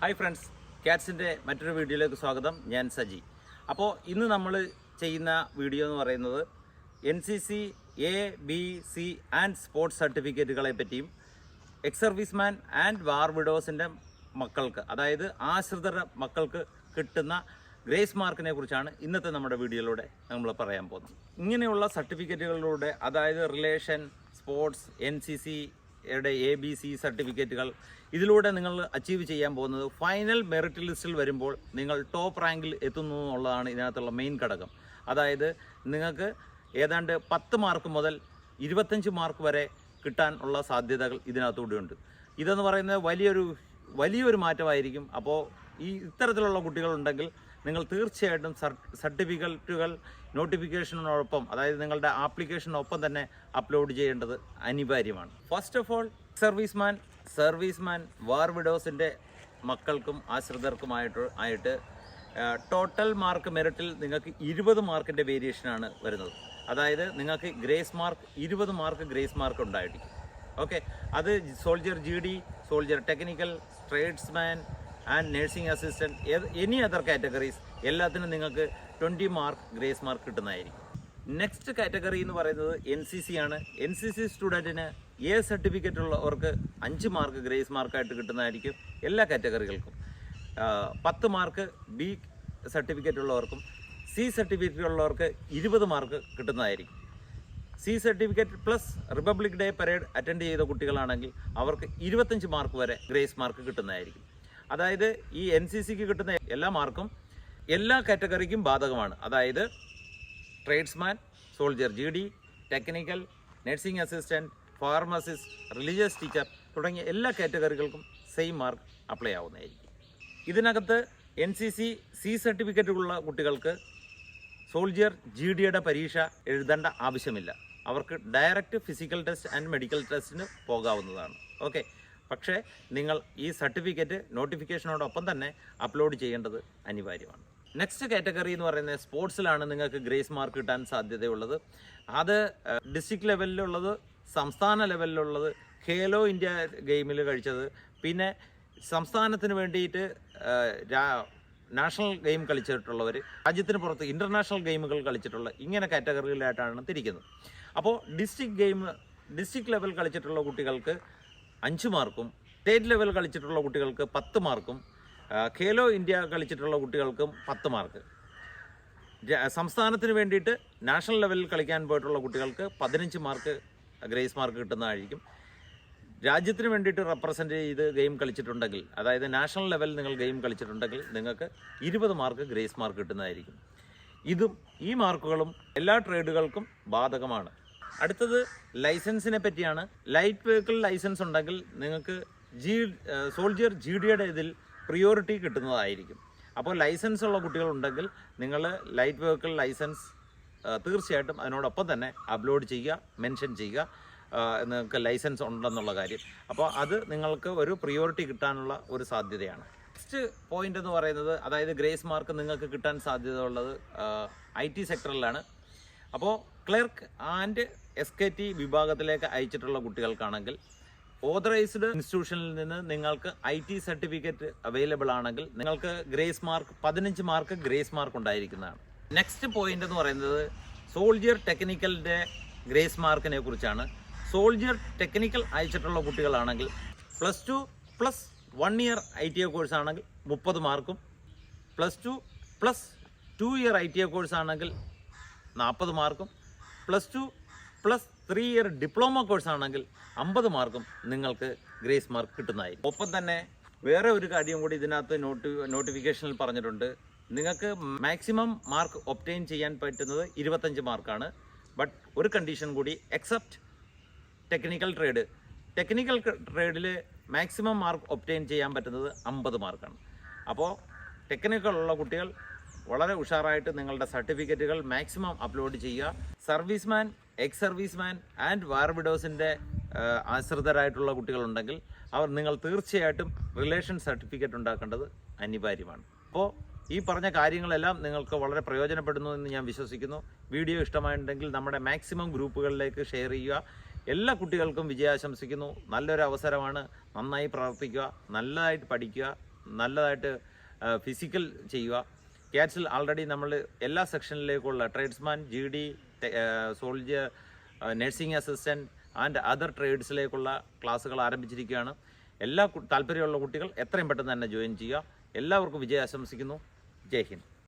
Hi friends ക്യാറ്റ്സിന്റെ മറ്റൊരു വീഡിയോയിലേക്ക് സ്വാഗതം. ഞാൻ സജി. അപ്പോൾ ഇന്ന് നമ്മൾ ചെയ്യുന്ന വീഡിയോ എന്ന് പറയുന്നത് N C C A B C and sports സർട്ടിഫിക്കറ്റുകളെ പറ്റിയും എക്സ് സർവീസ്മാൻ ആൻഡ് വാർ വിഡോസിന്റെ മക്കൾക്ക് അതായത് ആശ്രിതരുടെ മക്കൾക്ക് കിട്ടുന്ന ഗ്രേസ് മാർക്കിനെ കുറിച്ചാണ് ഇന്നത്തെ നമ്മുടെ വീഡിയോയിലൂടെ നമ്മൾ പറയാൻ പോകുന്നത്. ഇങ്ങനെയുള്ള സർട്ടിഫിക്കറ്റുകളിലൂടെ അതായത് റിലേഷൻ സ്പോർട്സ് എൻ സി സിയുടെ എ ബി സി സർട്ടിഫിക്കറ്റുകൾ. ഇതിലൂടെ നിങ്ങൾ അച്ചീവ് ചെയ്യാൻ പോകുന്നത് ഫൈനൽ മെറിറ്റ് ലിസ്റ്റിൽ വരുമ്പോൾ നിങ്ങൾ ടോപ്പ് റാങ്കിൽ എത്തുന്നു എന്നുള്ളതാണ് ഇതിനകത്തുള്ള മെയിൻ ഘടകം. അതായത് നിങ്ങൾക്ക് ഏതാണ്ട് പത്ത് മാർക്ക് മുതൽ ഇരുപത്തഞ്ച് മാർക്ക് വരെ കിട്ടാൻ ഉള്ള സാധ്യതകൾ ഇതിനകത്തൂടെയുണ്ട്. ഇതെന്ന് പറയുന്നത് വലിയൊരു വലിയൊരു മാറ്റമായിരിക്കും. അപ്പോൾ ഈ ഇത്തരത്തിലുള്ള കുട്ടികളുണ്ടെങ്കിൽ നിങ്ങൾ തീർച്ചയായിട്ടും സർട്ടിഫിക്കറ്റുകൾ നോട്ടിഫിക്കേഷനോടൊപ്പം അതായത് നിങ്ങളുടെ ആപ്ലിക്കേഷനൊപ്പം തന്നെ അപ്ലോഡ് ചെയ്യേണ്ടത് അനിവാര്യമാണ്. First of all serviceman serviceman war വിഡോസിന്റെ മക്കൾക്കും ആശ്രിതർക്കുമായിട്ട് ആയിട്ട് ടോട്ടൽ മാർക്ക് മെറിറ്റിൽ നിങ്ങൾക്ക് ഇരുപത് മാർക്കിന്റെ വേരിയേഷനാണ് വരുന്നത്. അതായത് നിങ്ങൾക്ക് ഗ്രേസ് മാർക്ക് ഇരുപത് മാർക്ക് ഗ്രേസ് മാർക്ക് ഉണ്ടായിരിക്കും. ഓക്കെ അത് soldier G D soldier technical tradesman and nursing assistant any other categories എല്ലാത്തിനും നിങ്ങൾക്ക് ട്വന്റി മാർക്ക് ഗ്രേസ് മാർക്ക് കിട്ടുന്നതായിരിക്കും. നെക്സ്റ്റ് കാറ്റഗറി എന്ന് പറയുന്നത് എൻ സി സി ആണ്. എൻ സി സി സ്റ്റുഡന്റിന് എ സർട്ടിഫിക്കറ്റ് ഉള്ളവർക്ക് അഞ്ച് മാർക്ക് ഗ്രേസ് മാർക്കായിട്ട് കിട്ടുന്നതായിരിക്കും എല്ലാ കാറ്റഗറികൾക്കും പത്ത് മാർക്ക് ബി സർട്ടിഫിക്കറ്റ് ഉള്ളവർക്കും സി സർട്ടിഫിക്കറ്റ് ഉള്ളവർക്ക് ഇരുപത് മാർക്ക് കിട്ടുന്നതായിരിക്കും. C certificate plus republic day parade attend ചെയ്ത കുട്ടികളാണെങ്കിൽ അവർക്ക് ഇരുപത്തഞ്ച് മാർക്ക് വരെ ഗ്രേസ് മാർക്ക് കിട്ടുന്നതായിരിക്കും. അതായത് ഈ എൻ സി സിക്ക് കിട്ടുന്ന എല്ലാ മാർക്കും എല്ലാ കാറ്റഗറിക്കും ബാധകമാണ്. അതായത് tradesman soldier G D technical nursing assistant pharmacist religious teacher തുടങ്ങിയ എല്ലാ കാറ്റഗറികൾക്കും സെയിം മാർക്ക് അപ്ലൈ ആവുന്നതായിരിക്കും. ഇതിനകത്ത് എൻ സി സി സി സർട്ടിഫിക്കറ്റുള്ള കുട്ടികൾക്ക് സോൾജിയർ ജി ഡിയുടെ പരീക്ഷ എഴുതേണ്ട ആവശ്യമില്ല. അവർക്ക് direct physical test and medical ടെസ്റ്റിന് പോകാവുന്നതാണ്. ഓക്കെ പക്ഷേ നിങ്ങൾ ഈ സർട്ടിഫിക്കറ്റ് നോട്ടിഫിക്കേഷനോടൊപ്പം തന്നെ അപ്ലോഡ് ചെയ്യേണ്ടത് അനിവാര്യമാണ്. നെക്സ്റ്റ് കാറ്റഗറി എന്ന് പറയുന്നത് സ്പോർട്സിലാണ് നിങ്ങൾക്ക് ഗ്രേസ് മാർക്ക് കിട്ടാൻ സാധ്യതയുള്ളത്. അത് ഡിസ്ട്രിക്ട് ലെവലിലുള്ളത് സംസ്ഥാന ലെവലിലുള്ളത് ഖേലോ ഇന്ത്യ ഗെയിമിൽ കഴിച്ചത്. പിന്നെ സംസ്ഥാനത്തിന് വേണ്ടിയിട്ട് നാഷണൽ ഗെയിം കളിച്ചിട്ടുള്ളവർ രാജ്യത്തിന് പുറത്ത് ഇന്റർനാഷണൽ ഗെയിമുകൾ കളിച്ചിട്ടുള്ള ഇങ്ങനെ കാറ്റഗറിയിലായിട്ടാണ് തിരിക്കുന്നത്. അപ്പോൾ ഡിസ്ട്രിക്ട് ഗെയിം ഡിസ്ട്രിക്ട് ലെവൽ കളിച്ചിട്ടുള്ള കുട്ടികൾക്ക് അഞ്ച് മാർക്കും സ്റ്റേറ്റ് ലെവൽ കളിച്ചിട്ടുള്ള കുട്ടികൾക്ക് പത്ത് മാർക്കും ഖേലോ ഇന്ത്യ കളിച്ചിട്ടുള്ള കുട്ടികൾക്കും പത്ത് മാർക്ക്. സംസ്ഥാനത്തിന് വേണ്ടിയിട്ട് നാഷണൽ ലെവലിൽ കളിക്കാൻ പോയിട്ടുള്ള കുട്ടികൾക്ക് പതിനഞ്ച് മാർക്ക് ഗ്രേസ് മാർക്ക് കിട്ടുന്നതായിരിക്കും. രാജ്യത്തിന് വേണ്ടിയിട്ട് റെപ്രസെന്റ് ചെയ്ത് ഗെയിം കളിച്ചിട്ടുണ്ടെങ്കിൽ അതായത് നാഷണൽ ലെവലിൽ നിങ്ങൾ ഗെയിം കളിച്ചിട്ടുണ്ടെങ്കിൽ നിങ്ങൾക്ക് ഇരുപത് മാർക്ക് ഗ്രേസ് മാർക്ക് കിട്ടുന്നതായിരിക്കും. ഇതും ഈ മാർക്കുകളും എല്ലാ ട്രേഡുകൾക്കും ബാധകമാണ്. അടുത്തത് ലൈസൻസിനെ പറ്റിയാണ്. ലൈറ്റ് വെഹിക്കിൾ ലൈസൻസ് ഉണ്ടെങ്കിൽ നിങ്ങൾക്ക് ജി സോൾജിയർ ജി ഡിയുടെ ഇതിൽ പ്രിയോറിറ്റി കിട്ടുന്നതായിരിക്കും. അപ്പോൾ ലൈസൻസ് ഉള്ള കുട്ടികളുണ്ടെങ്കിൽ നിങ്ങൾ ലൈറ്റ് വെഹിക്കിൾ ലൈസൻസ് തീർച്ചയായിട്ടും അതിനോടൊപ്പം തന്നെ അപ്ലോഡ് ചെയ്യുക മെൻഷൻ ചെയ്യുക നിങ്ങൾക്ക് ലൈസൻസ് ഉണ്ടെന്നുള്ള കാര്യം. അപ്പോൾ അത് നിങ്ങൾക്ക് ഒരു പ്രിയോറിറ്റി കിട്ടാനുള്ള ഒരു സാധ്യതയാണ്. നെക്സ്റ്റ് പോയിന്റ് എന്ന് പറയുന്നത് അതായത് ഗ്രേസ് മാർക്ക് നിങ്ങൾക്ക് കിട്ടാൻ സാധ്യതയുള്ളത് ഐ ടി സെക്ടറിലാണ്. അപ്പോൾ clerk and S K T വിഭാഗത്തിലേക്ക് അയച്ചിട്ടുള്ള കുട്ടികൾക്കാണെങ്കിൽ ഓതറൈസ്ഡ് ഇൻസ്റ്റിറ്റ്യൂഷനിൽ നിന്ന് നിങ്ങൾക്ക് ഐ ടി സർട്ടിഫിക്കറ്റ് അവൈലബിൾ ആണെങ്കിൽ നിങ്ങൾക്ക് ഗ്രേസ് മാർക്ക് പതിനഞ്ച് മാർക്ക് ഗ്രേസ് മാർക്ക് ഉണ്ടായിരിക്കുന്നതാണ്. നെക്സ്റ്റ് പോയിന്റ് എന്ന് പറയുന്നത് സോൾജിയർ ടെക്നിക്കലിന്റെ ഗ്രേസ് മാർക്കിനെ കുറിച്ചാണ്. സോൾജിയർ ടെക്നിക്കൽ അയച്ചിട്ടുള്ള കുട്ടികളാണെങ്കിൽ plus two plus one year I T A course ആണെങ്കിൽ മുപ്പത് മാർക്കും plus two plus two year I T A course ആണെങ്കിൽ നാൽപ്പത് മാർക്കും plus two plus three year diploma course ആണെങ്കിൽ അമ്പത് മാർക്കും നിങ്ങൾക്ക് ഗ്രേസ് മാർക്ക് കിട്ടുന്നതായിരിക്കും ഒപ്പം തന്നെ വേറെ ഒരു കാര്യം കൂടി ഇതിനകത്ത് നോട്ടി നോട്ടിഫിക്കേഷനിൽ പറഞ്ഞിട്ടുണ്ട്. നിങ്ങൾക്ക് മാക്സിമം മാർക്ക് ഒപ്റ്റെയിൻ ചെയ്യാൻ പറ്റുന്നത് ഇരുപത്തഞ്ച് മാർക്കാണ്. ബട്ട് ഒരു കണ്ടീഷൻ കൂടി എക്സെപ്റ്റ് ടെക്നിക്കൽ ട്രേഡ് ടെക്നിക്കൽ ട്രേഡിൽ മാക്സിമം മാർക്ക് ഒപ്റ്റെയിൻ ചെയ്യാൻ പറ്റുന്നത് അമ്പത് മാർക്കാണ്. അപ്പോൾ ടെക്നിക്കൽ ഉള്ള കുട്ടികൾ വളരെ ഉഷാറായിട്ട് നിങ്ങളുടെ സർട്ടിഫിക്കറ്റുകൾ മാക്സിമം അപ്ലോഡ് ചെയ്യുക. Serviceman ex serviceman and war വിഡോസിന്റെ ആശ്രിതരായിട്ടുള്ള കുട്ടികളുണ്ടെങ്കിൽ അവർ നിങ്ങൾ തീർച്ചയായിട്ടും റിലേഷൻ സർട്ടിഫിക്കറ്റ് ഉണ്ടാക്കേണ്ടത് അനിവാര്യമാണ്. അപ്പോൾ ഈ പറഞ്ഞ കാര്യങ്ങളെല്ലാം നിങ്ങൾക്ക് വളരെ പ്രയോജനപ്പെടുന്നു എന്ന് ഞാൻ വിശ്വസിക്കുന്നു. വീഡിയോ ഇഷ്ടമായിട്ടുണ്ടെങ്കിൽ നമ്മുടെ മാക്സിമം ഗ്രൂപ്പുകളിലേക്ക് ഷെയർ ചെയ്യുക. എല്ലാ കുട്ടികൾക്കും വിജയാശംസിക്കുന്നു. നല്ലൊരു അവസരമാണ്. നന്നായി പ്രവർത്തിക്കുക. നല്ലതായിട്ട് പഠിക്കുക. നല്ലതായിട്ട് ഫിസിക്കൽ ചെയ്യുക. ക്യാറ്റ്സിൽ ഓൾറെഡി നമ്മൾ എല്ലാ സെക്ഷനിലേക്കുള്ള tradesman G D soldier nursing assistant and other ട്രേഡ്സിലേക്കുള്ള ക്ലാസ്സുകൾ ആരംഭിച്ചിരിക്കുകയാണ്. എല്ലാ താല്പര്യമുള്ള കുട്ടികൾ എത്രയും പെട്ടെന്ന് തന്നെ ജോയിൻ ചെയ്യുക. എല്ലാവർക്കും വിജയം ആശംസിക്കുന്നു ജയ് ഹിന്ദ്.